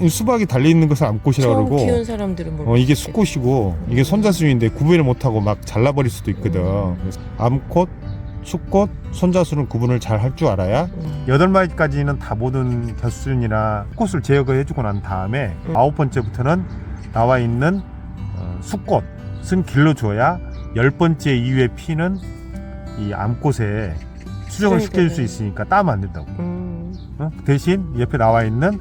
이 수박이 달려 있는 것을 암꽃이라 처음 그러고 키운 사람들은 뭐 어, 이게 수꽃이고 이게 손자수인데 구분을 못하고 막 잘라버릴 수도 있거든. 그래서 암꽃, 수꽃, 손자수는 구분을 잘 할 줄 알아야 음. 여덟 마리까지는 다 모든 겨순이나 꽃을 제거해 주고 난 다음에 음. 아홉 번째부터는 나와 있는 어, 수꽃은 길러 줘야 열 번째 이후에 피는 이 암꽃에 수정을 시켜줄 수. 있으니까 따면 안 된다고. 음. 어? 대신 옆에 나와 있는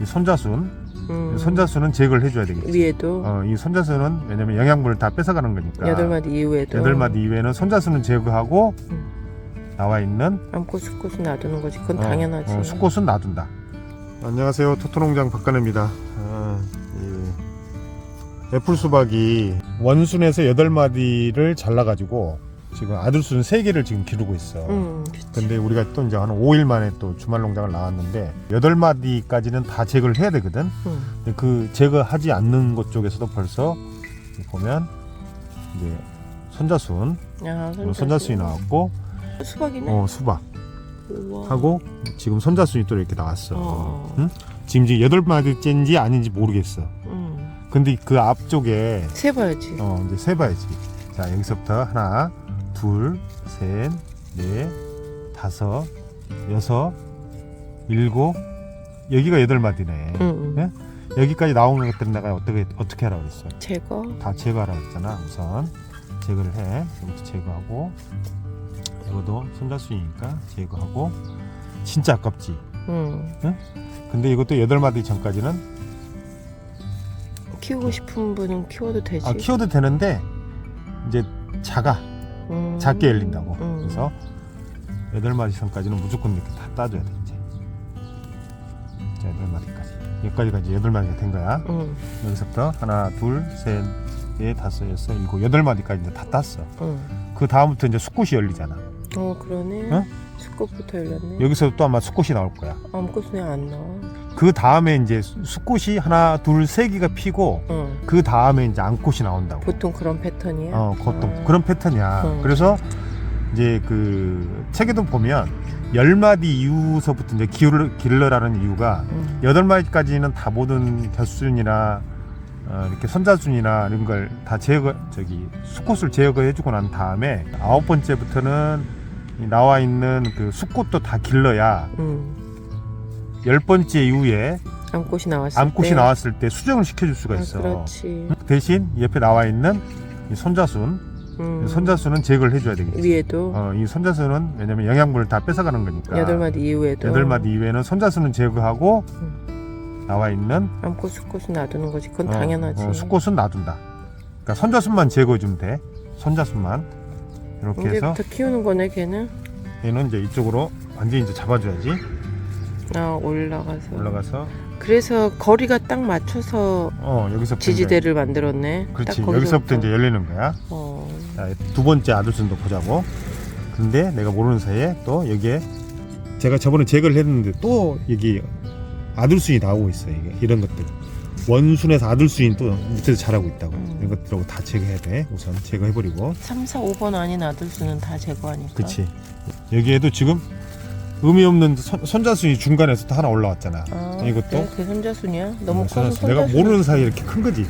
이 손자순, 음. 손자순은 제거를 해줘야 되겠지. 위에도 어, 이 손자수는 왜냐면 영양분을 다 뺏어가는 거니까. 여덟 마디 이후에도 여덟 마디 이외에는 손자수는 제거하고 음. 나와 있는 암꽃 수꽃은 놔두는 거지. 그건 어, 당연하지. 어, 수꽃은 놔둔다. 안녕하세요, 토토농장 박간혜입니다. 아, 이 애플 수박이 원순에서 여덟 마디를 잘라가지고 지금 아들순 세 개를 지금 기르고 있어. 음, 그치. 근데 우리가 또 이제 한 5일 만에 또 주말 농장을 나왔는데 여덟 마디까지는 다 제거를 해야 되거든. 음. 근데 그 제거하지 않는 곳 쪽에서도 벌써 보면 이제 손자순, 야, 어, 손자순이 나왔고 수박이네. 어, 수박 우와. 하고 지금 손자순이 또 이렇게 나왔어. 어. 응? 지금 이제 여덟 마디째인지 아닌지 모르겠어. 음. 근데 그 앞쪽에 세봐야지. 어 이제 세봐야지. 자 여기서부터 하나, 둘, 셋, 넷, 다섯, 여섯, 일곱. 여기가 여덟 마디네. 음. 네? 여기까지 나온 것들은 내가 어떻게 어떻게 하라고 그랬어? 제거. 다 제거하라고 했잖아. 우선 제거를 해. 이것도 제거하고 이것도 손자수이니까 제거하고 진짜 아깝지. 음. 근데 이것도 여덟 마디 전까지는 키우고 싶은 분은 키워도 되지. 아, 키워도 되는데 이제 작아 음. 작게 열린다고. 음. 그래서 여덟 마디 전까지는 무조건 이렇게 다 따줘야 돼 이제. 자, 여덟 마디까지. 여기까지가 이제 여덟 마디가 된 거야. 음. 여기서부터 하나, 둘, 셋, 넷, 다섯, 여섯, 일곱, 여덟 마디까지 이제 다 땄어. 음. 그 다음부터 이제 수꽃이 열리잖아. 어 그러네. 어? 수꽃부터 열렸네. 여기서 또 아마 수꽃이 나올 거야. 아무것도 그냥 안 나와. 그 다음에 이제 수꽃이 하나, 둘, 세 개가 피고 응. 그 다음에 이제 암꽃이 나온다고. 보통 그런 패턴이야. 어, 그것도 어. 그런 패턴이야. 어. 그래서 이제 그 책에도 보면 열 마디 이후서부터 이제 기울을 길러라는 이유가 음. 여덟 마디까지는 다 모든 겨순이나 어, 이렇게 손자순이나 이런 걸 다 제거 저기 수꽃을 제거해주고 난 다음에 아홉 번째부터는 이 나와 있는 그 수꽃도 다 길러야 음. 열 번째 이후에 암꽃이 나왔을 암꽃이 때. 나왔을 때 수정을 시켜줄 수가 아, 있어. 그렇지. 대신 옆에 나와 있는 이 손자순, 음. 손자순은 제거를 해줘야 되겠지. 위에도 어, 이 손자순은 왜냐면 영양분을 다 뺏어가는 거니까. 여덟 마디 이후에도 여덟 마디 이후에는 손자순은 제거하고 음. 나와 있는 암꽃 수꽃은 놔두는 거지. 그건 어, 당연하지. 어, 수꽃은 놔둔다. 그러니까 손자순만 제거해 주면 돼. 손자순만 이렇게 해서 이제부터 키우는 거네 걔는. 얘는 이제 이쪽으로 완전히 이제 잡아줘야지. 아 올라가서. 올라가서 그래서 거리가 딱 맞춰서 어 여기서부터 지지대를 만들었네. 그렇지 딱. 여기서부터 이제 열리는 거야. 어. 자, 두 번째 아들순도 보자고. 근데 내가 모르는 사이에 또 여기에 제가 저번에 제거를 했는데 또 여기 아들순이 나오고 있어요. 이게 이런 것들. 원순에서 아들순이 또 밑에서 자라고 있다고. 음. 이런 것들하고 다 제거해야 돼. 우선 제거해버리고. 3, 4, 5번 아닌 아들수는 다 제거하니까. 그치. 여기에도 지금 의미 없는 손, 손자순이 중간에서 또 하나 올라왔잖아. 아, 이것도? 그래? 그게 손자순이야? 너무 어, 커서 손자순. 내가 모르는 사이에 이렇게 큰 거지.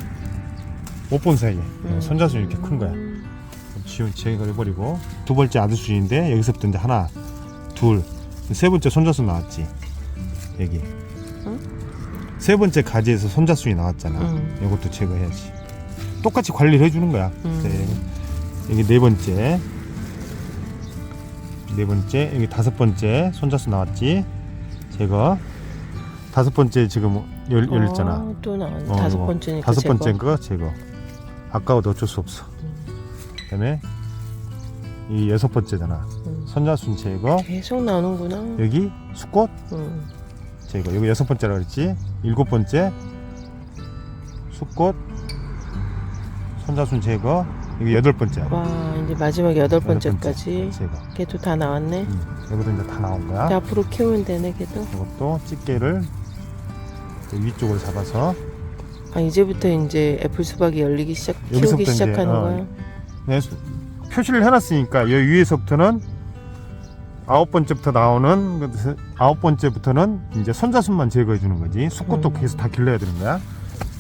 못 본 사이에. 음. 손자순이 이렇게 큰 거야. 지금 제거해버리고 두 번째 아들순인데 여기서부터 이제 하나 둘 세 번째 손자순 나왔지 여기 응? 세 번째 가지에서 손자순이 나왔잖아 응. 이것도 제거해야지 똑같이 관리를 해주는 거야 음. 네. 여기 네 번째 네 번째 여기 다섯 번째 손자순 나왔지 제거 다섯 번째 지금 열, 열렸잖아 어, 또 나왔네. 어, 다섯. 번째니까 다섯 제거. 번째인 거 제거. 아까워도 어쩔 수 없어. 그다음에 이 여섯 번째잖아. 음. 선자순 제거. 계속 나오는구나. 여기 수꽃 음. 제거. 여기 여섯 번째라 그랬지. 일곱 번째 수꽃 손자순 제거. 여기 여덟 번째. 와 이제 마지막 여덟 여덟 번째 번째까지 제거. 걔도 다 나왔네. 음, 여기도 이제 다 나온 거야. 이제 앞으로 키우면 되네 걔도. 이것도 집게를 그 위쪽으로 잡아서 아 이제부터 이제 애플 수박이 열리기 시작 키우기 여기서부터 이제, 시작하는 어, 거야. 네, 수- 표시를 해놨으니까 여기 위에서부터는 아홉 번째부터 나오는 그 아홉 번째부터는 이제 손자순만 제거해 주는 거지. 수꽃도 음. 계속 다 길러야 되는 거야.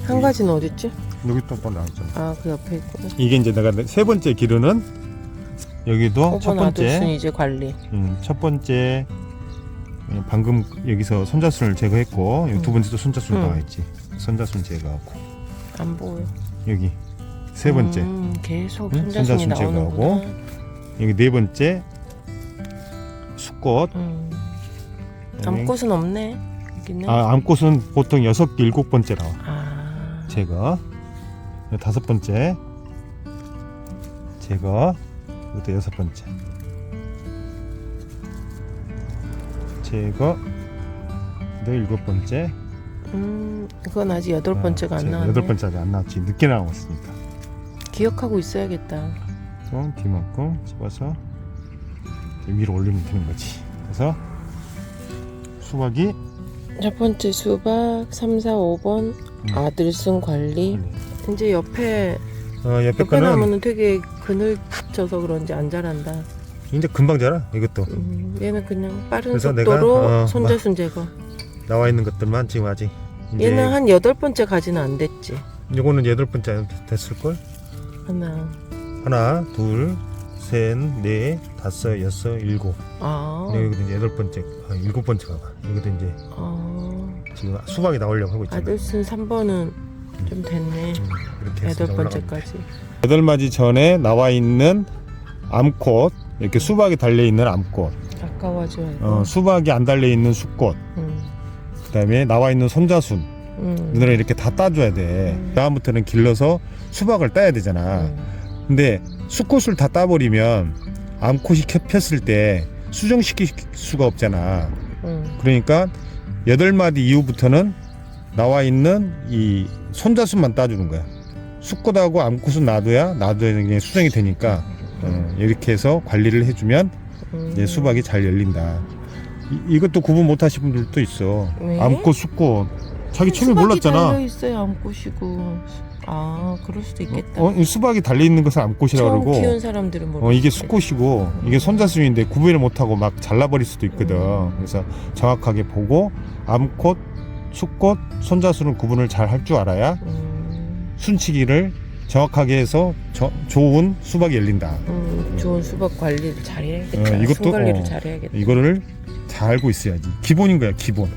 한 가지는 어딨지? 여기 또 또 나왔잖아. 아그 옆에 있구나. 이게 이제 내가 세 번째 기르는 여기도 첫 5번 아들순 번째 이제 관리. 음, 첫 번째 음, 방금 여기서 손자순을 제거했고 여기 두 음. 번째도 손자순 음. 나와 있지. 손자순 제거하고 안 보여. 여기 세 번째 음, 계속 손자순 제거하고. 여기 네 번째 수꽃 음. 암꽃은 없네. 여기는. 아 암꽃은 보통 여섯 개 일곱 번째 나와 아. 제거 다섯 번째 제거 이것도 여섯 번째 제거 너 일곱 번째 음, 이건 아직 여덟 어, 번째가 안 제거. 나왔네. 여덟 번째 아직 안 나왔지 늦게 나왔으니까 기억하고 있어야겠다. 좀 뒤만큼 집어서 위로 올리면 되는 거지 그래서 수박이 첫 번째 수박 3, 4, 5번 음. 아들순 관리. 이제 옆에 어, 옆에 옆에 거는 나무는 되게 그늘져서 그런지 안 자란다. 이제 금방 자라 이것도 음, 얘는 그냥 빠른 그래서 속도로 내가, 어, 손자순 제거. 나와 있는 것들만 지금 아직 이제 얘는 한 여덟 번째 가지는 안 됐지. 요거는 여덟 번째 됐을 걸 하나. 하나 둘 셋 넷 다섯 여섯 일곱 아. 여기도 이제 여덟 번째 아, 일곱 번째 가 봐 여기도 이제 아. 지금 수박이 나오려고 하고 있잖아 아들순 3번은 좀 됐네. 음, 이렇게 해서 여덟 이제. 번째까지. 여덟 마디 전에 나와 있는 암꽃 이렇게 수박이 달려 있는 암꽃 아까워져요. 어, 수박이 안 달려 있는 수꽃 음. 그다음에 나와 있는 손자순 음. 누나를 이렇게 다 따줘야 돼 음. 다음부터는 길러서 수박을 따야 되잖아 음. 근데 수꽃을 다 따버리면 암꽃이 켜- 폈을 때 수정시킬 수가 없잖아 음. 그러니까 여덟 마디 이후부터는 나와 있는 이 손자순만 따주는 거야 수꽃하고 암꽃은 놔둬야 놔둬야 그냥 수정이 되니까 어, 이렇게 해서 관리를 해주면 음. 수박이 잘 열린다 이, 이것도 구분 못하신 분들도 있어 왜? 암꽃 수꽃 자기 처음에 수박이 몰랐잖아 달려 있어야 암꽃이고. 아, 그럴 수도 있겠다. 어, 이 수박이 달려 있는 것을 암꽃이라 처음 그러고 키운 사람들은 모르. 어, 이게 수꽃이고 이게 손자순인데 구분을 못하고 막 잘라버릴 수도 있거든. 음. 그래서 정확하게 보고 암꽃, 수꽃, 손자순은 구분을 잘 할 줄 알아야 음, 순치기를 정확하게 해서 저- 좋은 수박이 열린다. 음, 좋은 수박 관리를 잘 해야겠다. 어, 이것도, 순 관리를 어, 잘 해야겠다. 이거를 잘 알고 있어야지. 기본인 거야, 기본.